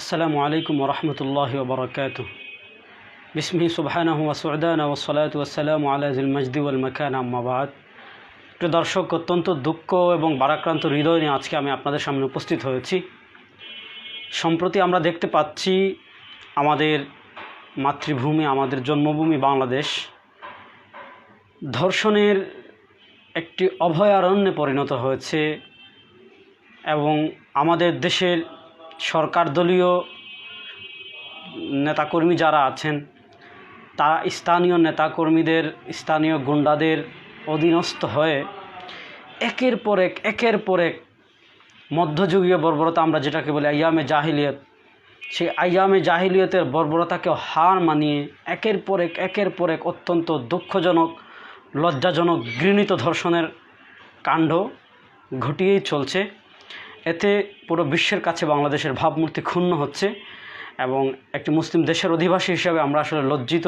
আসসালামু আলাইকুম রহমতুল্লাহ বরকাত বিসমি সুবাহানাহ ওয়াসুদানা ওসলাত ওয়াসালাম আলাহুল মজদি উল মকান আম্মাবাদ প্রিয় দর্শক, অত্যন্ত দুঃখ এবং বারাক্রান্ত হৃদয় নিয়ে আজকে আমি আপনাদের সামনে উপস্থিত হয়েছি। সম্প্রতি আমরা দেখতে পাচ্ছি আমাদের মাতৃভূমি, আমাদের জন্মভূমি বাংলাদেশ। ধর্ষণের একটি অভয়ারণ্যে পরিণত হয়েছে এবং আমাদের দেশের সরকার দলীয় নেতাকর্মী যারা আছেন, তারা স্থানীয় নেতাকর্মীদের, স্থানীয় গুন্ডাদের অধীনস্থ হয়ে একের পর এক, একের পর এক মধ্যযুগীয় বর্বরতা আমরা যেটাকে বলি আয়ামে জাহিলিয়ত, সেই আয়ামে জাহিলিয়তের বর্বরতাকে হার মানিয়ে একের পর এক, একের পর এক অত্যন্ত দুঃখজনক, লজ্জাজনক ঘৃণিত ধর্ষণের কাণ্ড ঘটিয়েই চলছে। এতে পুরো বিশ্বের কাছে বাংলাদেশের ভাবমূর্তি ক্ষুণ্ণ হচ্ছে এবং একটি মুসলিম দেশের অধিবাসী হিসাবে আমরা আসলে লজ্জিত।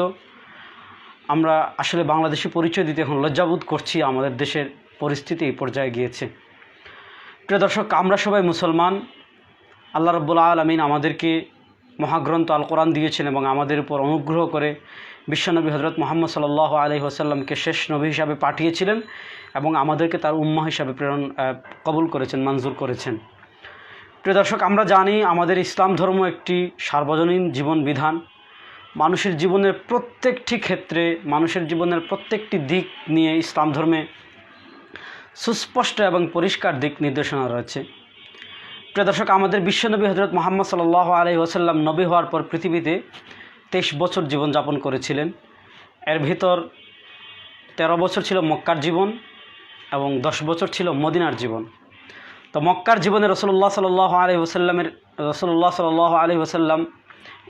আমরা আসলে বাংলাদেশি পরিচয় দিতে এখন লজ্জাবোধ করছি, আমাদের দেশের পরিস্থিতি এই পর্যায়ে গিয়েছে। প্রিয় দর্শক, আমরা সবাই মুসলমান। আল্লাহ রব্বুল আলমিন আমাদেরকে মহাগ্রন্থ আল কোরআন দিয়েছেন এবং আমাদের উপর অনুগ্রহ করে বিশ্বনবী হজরত মোহাম্মদ সাল্লাহ আলহি আসাল্লামকে শেষ নবী হিসাবে পাঠিয়েছিলেন এবং আমাদেরকে তার উম্মা হিসাবে প্রেরণ কবুল করেছেন, মঞ্জুর করেছেন। প্রিয় দর্শক, আমরা জানি আমাদের ইসলাম ধর্ম একটি সার্বজনীন জীবন বিধান। মানুষের জীবনের প্রত্যেকটি ক্ষেত্রে, মানুষের জীবনের প্রত্যেকটি দিক নিয়ে ইসলাম ধর্মে সুস্পষ্ট এবং পরিষ্কার দিক নির্দেশনা রয়েছে। প্রিয় দর্শক, আমাদের বিশ্বনবী হজরত মোহাম্মদ সাল্লাহ আলহি ওসাল্লাম নবী হওয়ার পর পৃথিবীতে তেইশ বছর জীবনযাপন করেছিলেন। এর ভিতর তেরো বছর ছিল মক্কার জীবন এবং দশ বছর ছিল মদিনার জীবন। তো মক্কার জীবনে রসুল্লাহ সাল্লাহ আলহি ওসাল্লামের রসুল্লাহ সাল্লাহ আলহি ওসাল্লাম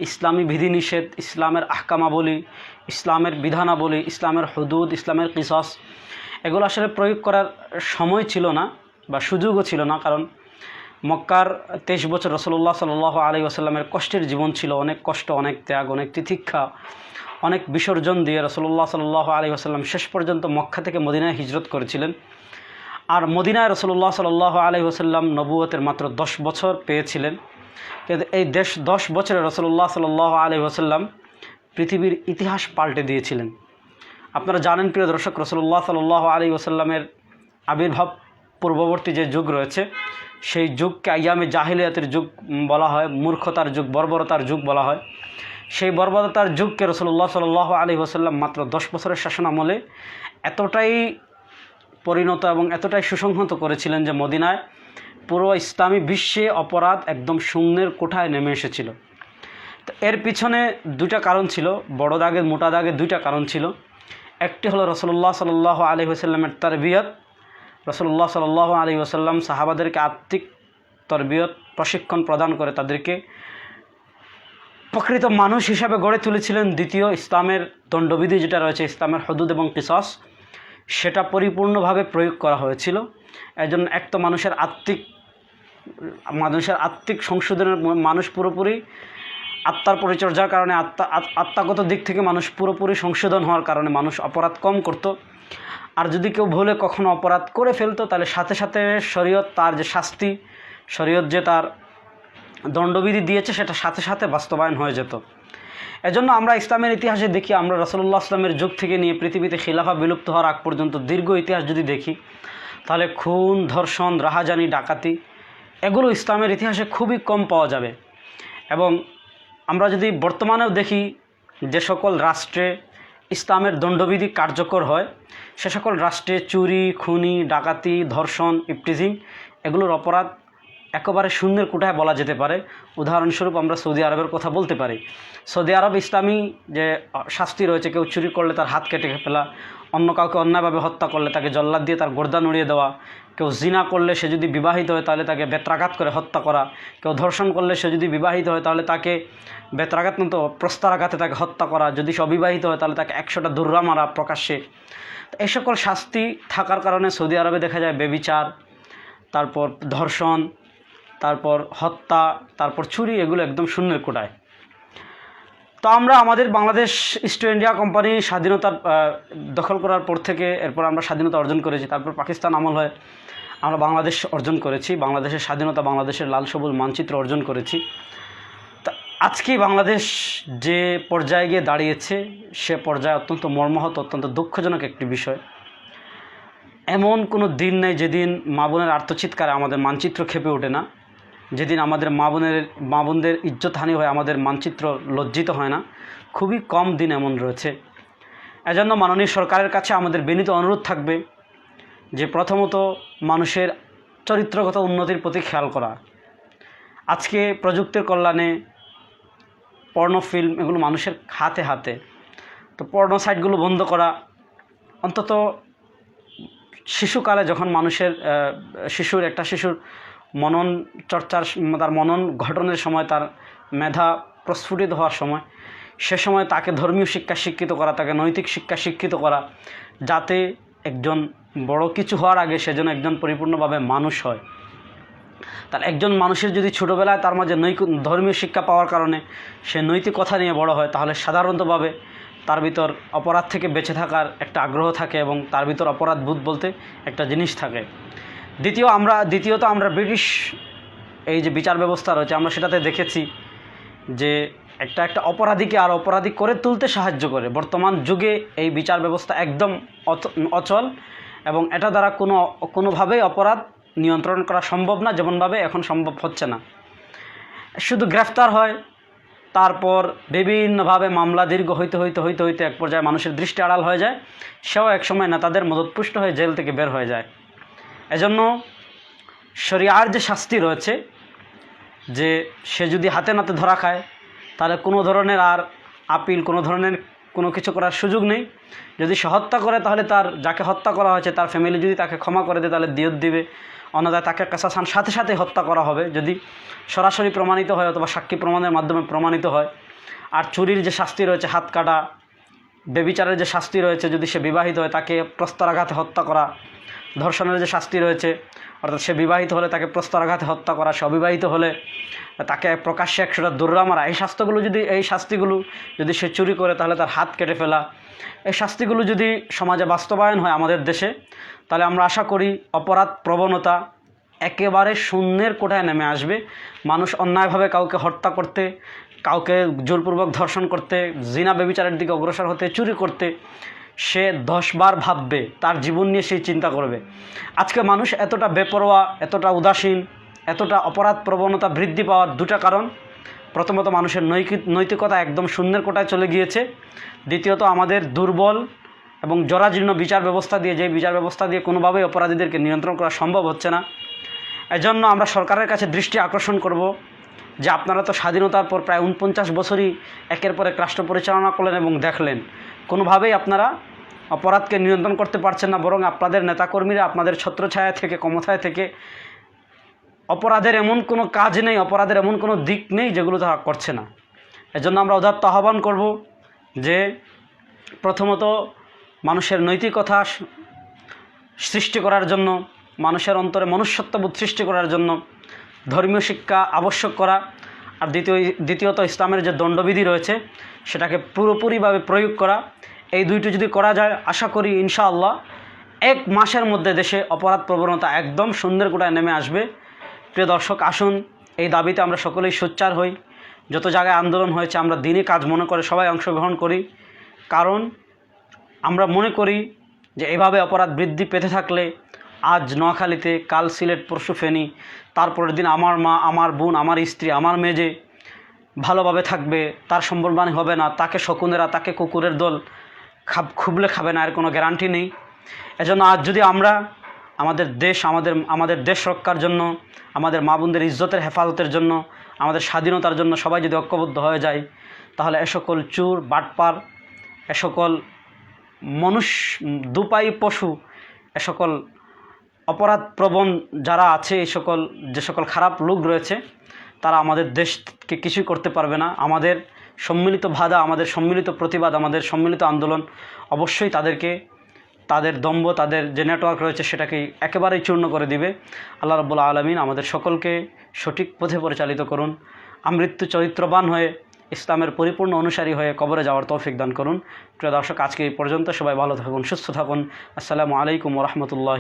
ইসলামী বিধিনিষেধ, ইসলামের আহকামাবলী, ইসলামের বিধানাবলী, ইসলামের হদুদ, ইসলামের কিসস, এগুলো আসলে প্রয়োগ করার সময় ছিল না বা সুযোগও ছিল না কারণ মক্কার তেইশ বছর রসল্লাহ সাল আলী আসাল্লামের কষ্টের জীবন ছিল, অনেক কষ্ট, অনেক ত্যাগ, অনেক তিতিক্ষা, অনেক বিসর্জন দিয়ে রসল্লাহ সাল আলী আসাল্লাম শেষ পর্যন্ত মক্কা থেকে মদিনায় হিজরত করেছিলেন। আর মদিনায় রসল্লাহ সাল আলী আসাল্লাম নবুয়তের মাত্র দশ বছর পেয়েছিলেন। কিন্তু এই দেশ দশ বছরে রসল্লাহ সাল আলী আসাল্লাম পৃথিবীর ইতিহাস পাল্টে দিয়েছিলেন। আপনারা জানেন, প্রিয় দর্শক রসল্লাহ সাল আলী ওসাল্লামের আবির্ভাব পূর্ববর্তী যে যুগ রয়েছে সেই যুগকে আয়ামে জাহিলিয়াতের যুগ বলা হয়, মূর্খতার যুগ, বর্বরতার যুগ বলা হয়। সেই বর্বরতার যুগকে রসল্লাহ সাল আলী ওসাল্লাম মাত্র দশ বছরের শাসন আমলে এতটাই পরিণত এবং এতটাই সুসংহত করেছিলেন যে মদিনায় পুরো ইসলামী বিশ্বে অপরাধ একদম শূন্যের কোঠায় নেমে এসেছিল। তো এর পিছনে দুইটা কারণ ছিল, বড় দাগের মোটা দাগের দুইটা কারণ ছিল। একটি হলো রসল্লাহ সাল আলী ওসাল্লামের তরবিয়ত রসল্লাহ সাল আলী ওসাল্লাম সাহাবাদেরকে আত্মিক তরবিয়ত, প্রশিক্ষণ প্রদান করে তাদেরকে প্রকৃত মানুষ হিসাবে গড়ে তুলেছিলেন। দ্বিতীয় ইসলামের দণ্ডবিধি যেটা রয়েছে, ইসলামের হদুদ এবং কিসস, সেটা পরিপূর্ণভাবে প্রয়োগ করা হয়েছিল। একজন এক তো মানুষের আত্মিক মানুষের আত্মিক সংশোধনের মানুষ পুরোপুরি আত্মার পরিচর্যার কারণে আত্মা আত- আত্মাগত দিক থেকে মানুষ পুরোপুরি সংশোধন হওয়ার কারণে মানুষ অপরাধ কম করত। আর যদি কেউ ভুলে কখনো অপরাধ করে ফেলতো, তাহলে সাথে সাথে শরীয়ত তার যে শাস্তি, শরীয়ত যে তার দণ্ডবিধি দিয়েছে, সেটা সাথে সাথে বাস্তবায়ন হয়ে যেত। এজন্য আমরা ইসলামের ইতিহাসে দেখি, আমরা রসল্লাহ আসলামের যুগ থেকে নিয়ে পৃথিবীতে খিলাফা বিলুপ্ত হওয়ার আগ পর্যন্ত দীর্ঘ ইতিহাস যদি দেখি, তাহলে খুন, ধর্ষণ, রাহাজানি, ডাকাতি, এগুলো ইসলামের ইতিহাসে খুবই কম পাওয়া যাবে। এবং আমরা যদি বর্তমানেও দেখি, যে সকল রাষ্ট্রে ইসলামের দণ্ডবিধি কার্যকর হয়। সে সকল রাষ্ট্রে চুরি খুনি ডাকাতি ধর্ষণ ইপটিজিং এগুলোর অপরাধ একেবারে শূন্যের কোঠায় বলা যেতে পারে। উদাহরণস্বরূপ আমরা সৌদি আরবের কথা বলতে পারি। সৌদি আরব ইসলামী যে শাস্তি রয়েছে, কেউ চুরি করলে তার হাত কেটে ফেলা, অন্য কাউকে অন্যায়ভাবে হত্যা করলে তাকে জল্লাদ দিয়ে তার গোর্দা নড়িয়ে দেওয়া, কেউ জিনা করলে সে যদি বিবাহিত হয় তাহলে তাকে বেত্রাঘাত করে হত্যা করা, কেউ ধর্ষণ করলে সে যদি বিবাহিত হয় তাহলে তাকে বেত্রাঘাত মতো প্রস্তারাঘাতে তাকে হত্যা করা, যদি সে অবিবাহিত হয় তাহলে তাকে একশোটা দুর্রা মারা প্রকাশ্যে। এই সকল শাস্তি থাকার কারণে সৌদি আরবে দেখা যায় বেবিচার তারপর ধর্ষণ তারপর হত্যা, তারপর চুরি, এগুলো একদম শূন্যের কোটায়। তো আমরা আমাদের বাংলাদেশ, ইস্ট ইন্ডিয়া কোম্পানি স্বাধীনতার দখল করার পর থেকে এরপর আমরা স্বাধীনতা অর্জন করেছি। তারপর পাকিস্তান আমল হয় আমরা বাংলাদেশ অর্জন করেছি। বাংলাদেশের স্বাধীনতা, বাংলাদেশের লাল সবুজ মানচিত্র অর্জন করেছি। তা আজকে বাংলাদেশ যে পর্যায়ে গিয়ে দাঁড়িয়েছে, সে পর্যায়ে অত্যন্ত মর্মাহত, অত্যন্ত দুঃখজনক একটি বিষয়। এমন কোনো দিন নেই যেদিন মা বোনের আত্মচিৎকারে আমাদের মানচিত্র খেপে ওঠে না। যেদিন আমাদের মা বোনের, মা বোনদের ইজ্জতহানি হয়, আমাদের মানচিত্র লজ্জিত হয় না, খুবই কম দিন এমন রয়েছে। এজন্য মাননীয় সরকারের কাছে আমাদের বিনীত অনুরোধ থাকবে যে প্রথমত মানুষের চরিত্রগত উন্নতির প্রতি খেয়াল করা। আজকে প্রযুক্তির কল্যাণে পর্ণ ফিল্ম এগুলো মানুষের হাতে হাতে। তো পর্ণ সাইটগুলো বন্ধ করা, অন্তত শিশুকালে যখন মানুষের শিশুর, একটা শিশুর মনন চর্চার তার মনন ঘটনের সময় তার মেধা প্রস্ফুটিত হওয়ার সময়। সে সময় তাকে ধর্মীয় শিক্ষা শিক্ষিত করা, তাকে নৈতিক শিক্ষা শিক্ষিত করা, যাতে একজন বড় কিছু হওয়ার আগে সে যেন একজন পরিপূর্ণভাবে মানুষ হয়। তার একজন মানুষের যদি ছোটোবেলায় তার মাঝে নৈক, ধর্মীয় শিক্ষা পাওয়ার কারণে সে নৈতিকতা নিয়ে বড় হয়, তাহলে সাধারণতভাবে তার ভিতর অপরাধ থেকে বেঁচে থাকার একটা আগ্রহ থাকে এবং তার ভিতর অপরাধ বোধ বলতে একটা জিনিস থাকে। দ্বিতীয় আমরা, দ্বিতীয়ত আমরা ব্রিটিশ এই যে বিচার ব্যবস্থা রয়েছে, আমরা সেটাতে দেখেছি যে একটা একটা অপরাধীকে আর অপরাধী করে তুলতে সাহায্য করে। বর্তমান যুগে এই বিচার ব্যবস্থা একদম অচল এবং এটা দ্বারা কোনো, কোনোভাবেই অপরাধ নিয়ন্ত্রণ করা সম্ভব না, যেমনভাবে এখন সম্ভব হচ্ছে না। শুধু গ্রেফতার হয়, তারপর বিভিন্নভাবে মামলা দীর্ঘ হইতে হইতে হইতে হইতে এক পর্যায়ে মানুষের দৃষ্টি আড়াল হয়ে যায়। সেও একসময় নেতাদের মদতপুষ্ট হয়ে জেল থেকে বের হয়ে যায়। এজন্য শরিয়ার যে শাস্তি রয়েছে, যে সে যদি হাতে নাতে ধরা খায়, তাহলে কোনো ধরনের আর আপিল, কোনো ধরনের কোনো কিছু করার সুযোগ নেই। যদি সে হত্যা করে, তাহলে তার যাকে হত্যা করা হয়েছে, তার ফ্যামিলি যদি তাকে ক্ষমা করে দেয়, তাহলে দিয়ত দিবে। অন্যথায় তাকে কাসাসান সাথে সাথে হত্যা করা হবে। যদি সরাসরি প্রমাণিত হয় অথবা সাক্ষী প্রমাণের মাধ্যমে প্রমাণিত হয়, আর চুরির যে শাস্তি রয়েছে, হাত কাটা, বেবিচারের যে শাস্তি রয়েছে, যদি সে বিবাহিত হয়, তাকে প্রস্তরাঘাতে হত্যা করা ধর্ষণের যে শাস্তি রয়েছে, অর্থাৎ সে বিবাহিত হলে তাকে প্রস্তরাঘাতে হত্যা করা, সে অবিবাহিত হলে তাকে প্রকাশ্যে একশোটা দৌড়া মারা, এই শাস্তিগুলো যদি, এই শাস্তিগুলো যদি সে চুরি করে তাহলে তার হাত কেটে ফেলা। এই শাস্তিগুলো যদি সমাজে বাস্তবায়ন হয় আমাদের দেশে, তাহলে আমরা আশা করি অপরাধ প্রবণতা একেবারে শূন্যের কোঠায় নেমে আসবে। মানুষ অন্যায়ভাবে কাউকে হত্যা করতে, কাউকে জোরপূর্বক ধর্ষণ করতে, জিনা বেবিচারের দিকে অগ্রসর হতে, চুরি করতে সে দশবার ভাববে, তার জীবন নিয়ে সেই চিন্তা করবে। আজকে মানুষ এতটা বেপরোয়া, এতটা উদাসীন, এতটা অপরাধ প্রবণতা বৃদ্ধি পাওয়ার দুটা কারণ। প্রথমত, মানুষের নৈতিক নৈতিকতা একদম শূন্যের কোটায় চলে গিয়েছে। দ্বিতীয়ত, আমাদের দুর্বল এবং জরাজীর্ণ বিচার ব্যবস্থা দিয়ে যে বিচার ব্যবস্থা দিয়ে কোনোভাবেই অপরাধীদেরকে নিয়ন্ত্রণ করা সম্ভব হচ্ছে না। এজন্য আমরা সরকারের কাছে দৃষ্টি আকর্ষণ করব। যে আপনারা তো স্বাধীনতার পর প্রায় উনপঞ্চাশ বছরই একের পর এক রাষ্ট্র পরিচালনা করলেন এবং দেখলেন। কোনোভাবেই আপনারা অপরাধকে নিয়ন্ত্রণ করতে পারছেন না, বরং আপনাদের নেতাকর্মীরা আপনাদের ছত্রছায়া থেকে, ক্ষমতায় থেকে অপরাধের এমন কোনো কাজ নেই, অপরাধের এমন কোনো দিক নেই যেগুলো তারা করছে না। এজন্য আমরা উদাত্ত আহ্বান করব যে প্রথমত মানুষের নৈতিকতা সৃষ্টি করার জন্য, মানুষের অন্তরে মনুষ্যত্ববোধ সৃষ্টি করার জন্য ধর্মীয় শিক্ষা আবশ্যক করা। আর দ্বিতীয়, দ্বিতীয়ত ইসলামের যে দণ্ডবিধি রয়েছে, সেটাকে পুরোপুরিভাবে প্রয়োগ করা। এই দুইটি যদি করা যায়, আশা করি ইনশাআল্লাহ এক মাসের মধ্যে দেশে অপরাধ প্রবণতা একদম সুন্দর গোটায় নেমে আসবে। প্রিয় দর্শক, আসুন, এই দাবিতে আমরা সকলেই সোচ্চার হই। যত জায়গায় আন্দোলন হয়েছে, আমরা দিনে কাজ মনে করে সবাই অংশগ্রহণ করি। কারণ আমরা মনে করি যে, এভাবে অপরাধ বৃদ্ধি পেতে থাকলে আজ নোয়াখালীতে কাল সিলেট পরশু ফেনী, তারপরের দিন আমার মা, আমার বোন, আমার স্ত্রী, আমার মেজে ভালোভাবে থাকবে, তার সম্বলবানী হবে না, তাকে শকুনেরা, তাকে কুকুরের দল খাব, খুবলে খাবে না, এর কোনো গ্যারান্টি নেই। এজন্য আজ যদি আমরা আমাদের দেশ, আমাদের আমাদের দেশ রক্ষার জন্য, আমাদের মা বোনদের ইজ্জতের হেফাজতের জন্য, আমাদের স্বাধীনতার জন্য সবাই যদি ঐক্যবদ্ধ হয়ে যায়, তাহলে এ সকল চুর, বাটপার, এ সকল মনুষ, দুপাই পশু, এ সকল অপরাধ প্রবণ যারা আছে এই সকল, যে সকল খারাপ লোক রয়েছে, তারা আমাদের দেশকে কিছুই করতে পারবে না। আমাদের সম্মিলিত বাধা, আমাদের সম্মিলিত প্রতিবাদ, আমাদের সম্মিলিত আন্দোলন অবশ্যই তাদেরকে, তাদের দম্ভ, তাদের যে নেটওয়ার্ক রয়েছে, সেটাকে একেবারেই চূর্ণ করে দিবে। আল্লাহ রব্বুল্লা আলমিন আমাদের সকলকে সঠিক পথে পরিচালিত করুন। আমৃত্যু চরিত্রবান হয়ে, ইসলামের পরিপূর্ণ অনুসারী হয়ে কবরে যাওয়ার তৌফিক দান করুন। প্রিয় দর্শক, আজকে এই পর্যন্ত সবাই ভালো থাকুন, সুস্থ থাকুন। আসসালামু আলাইকুম রহমতুল্লাহ